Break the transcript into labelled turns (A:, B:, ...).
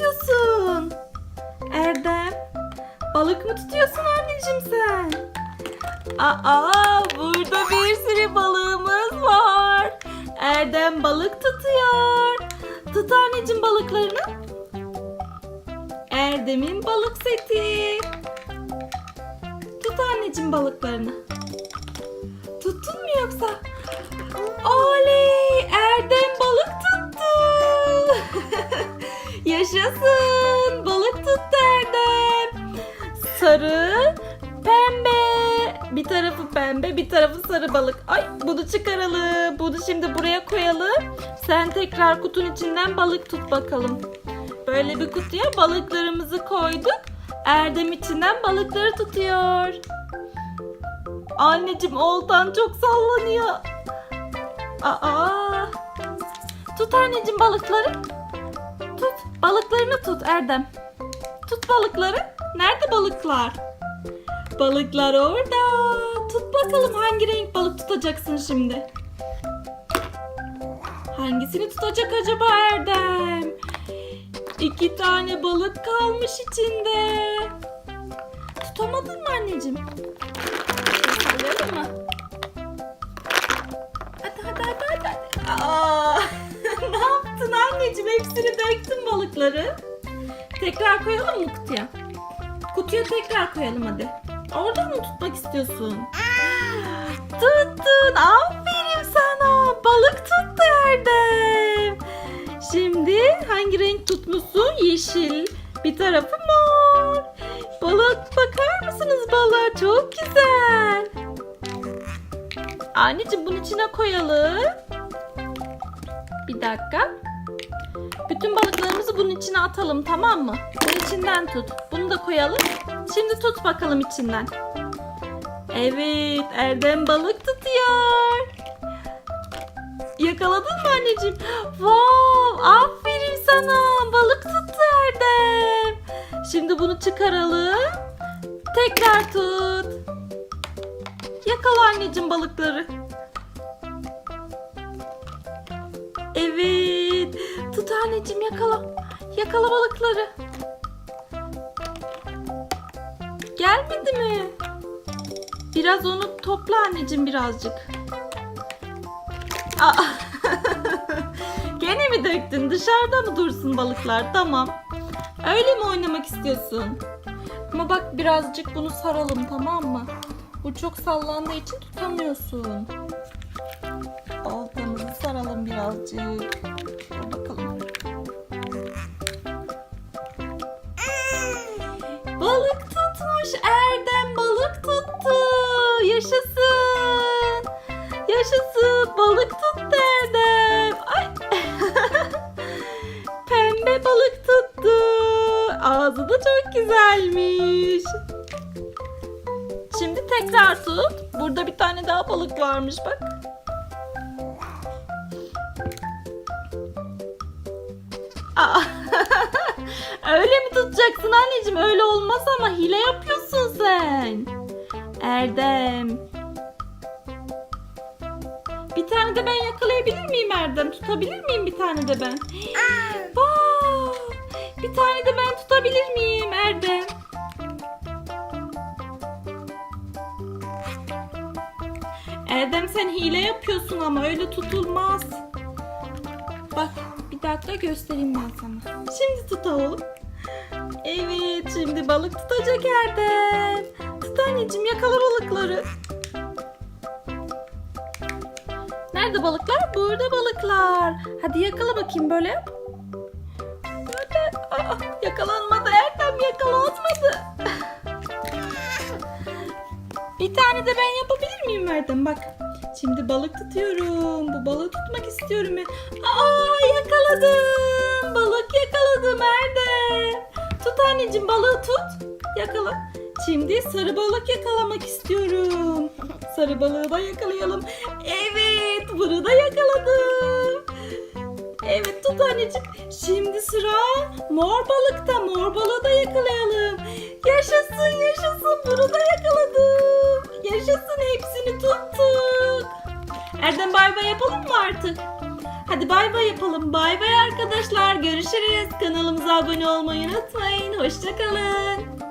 A: tutuyorsun? Erdem. Balık mı tutuyorsun anneciğim sen? Aa burada bir sürü balığımız var. Erdem balık tutuyor. Tut anneciğim balıklarını. Erdem'in balık seti. Tut anneciğim balıklarını. Sarı, pembe. Bir tarafı pembe, bir tarafı sarı balık. Ay bunu çıkaralım. Bunu şimdi buraya koyalım. Sen tekrar kutunun içinden balık tut bakalım. Böyle bir kutuya balıklarımızı koyduk. Erdem içinden balıkları tutuyor. Anneciğim oltan çok sallanıyor. Aa! Tut anneciğim balıkları. Tut. Balıklarını tut Erdem. Tut balıkları. Nerede balıklar? Balıklar orada. Tut bakalım hangi renk balık tutacaksın şimdi. Hangisini tutacak acaba Erdem? İki tane balık kalmış içinde. Tutamadın mı anneciğim? Sallayalım mı? Hadi hadi hadi hadi. hadi. Aa, ne yaptın anneciğim? Hepsini döktün balıkları. Tekrar koyalım mı kutuya? Kutuya tekrar koyalım hadi. Oradan mı tutmak istiyorsun? Tuttun. Aferin sana. Balık tuttu Erdem. Şimdi hangi renk tutmuşsun? Yeşil. Bir tarafı mor. Balık bakar mısınız balığa? Çok güzel. Anneciğim bunun içine koyalım. Bir dakika. Bütün balıklarımızı bunun içine atalım tamam mı? Bunun içinden tut. Bunu da koyalım. Şimdi tut bakalım içinden. Evet Erdem balık tutuyor. Yakaladın mı anneciğim? Wow aferin sana. Balık tuttu Erdem. Şimdi bunu çıkaralım. Tekrar tut. Yakala anneciğim balıkları. Evet. Anneciğim yakala. Yakala balıkları. Gelmedi mi? Biraz onu topla anneciğim birazcık. Aa. Gene mi döktün? Dışarıda mı dursun balıklar? Tamam. Öyle mi oynamak istiyorsun? Ama bak birazcık bunu saralım tamam mı? Bu çok sallandığı için tutamıyorsun. Oltamızı saralım birazcık. Yaşasın balık tuttu Erdem. Ay. Pembe balık tuttu. Ağzı da çok güzelmiş. Şimdi tekrar tut. Burada bir tane daha balık varmış bak. Aa, Öyle mi tutacaksın anneciğim? Öyle olmaz ama hile yapıyorsun sen. Erdem. Bir tane de ben yakalayabilir miyim Erdem? Tutabilir miyim bir tane de ben? Vay! Bir tane de ben tutabilir miyim Erdem? Erdem sen hile yapıyorsun ama öyle tutulmaz. Bak bir dakika göstereyim ben sana. Şimdi tut oğlum. Evet şimdi balık tutacak Erdem. Tut anneciğim yakala balıkları. Nerede balıklar? Burada balıklar. Hadi yakala bakayım böyle. Böyle. Aa, yakalanmadı Erdem yakalanmadı. Bir tane de ben yapabilir miyim Erdem? Bak. Şimdi balık tutuyorum. Bu balığı tutmak istiyorum. Aa yakaladım. Balık yakaladım Erdem. Tut anneciğim balığı tut. Yakala. Şimdi sarı balık yakalamak istiyorum. Sarı balığı da yakalayalım. Evet bunu da yakaladım. Evet tut anneciğim. Şimdi sıra mor balıkta. Mor balığı da yakalayalım. Yaşasın yaşasın bunu da yakaladım. Yaşasın hepsini tuttuk. Erdem bay bay yapalım mı artık? Hadi bay bay yapalım. Bay bay arkadaşlar. Görüşürüz. Kanalımıza abone olmayı unutmayın. Hoşçakalın.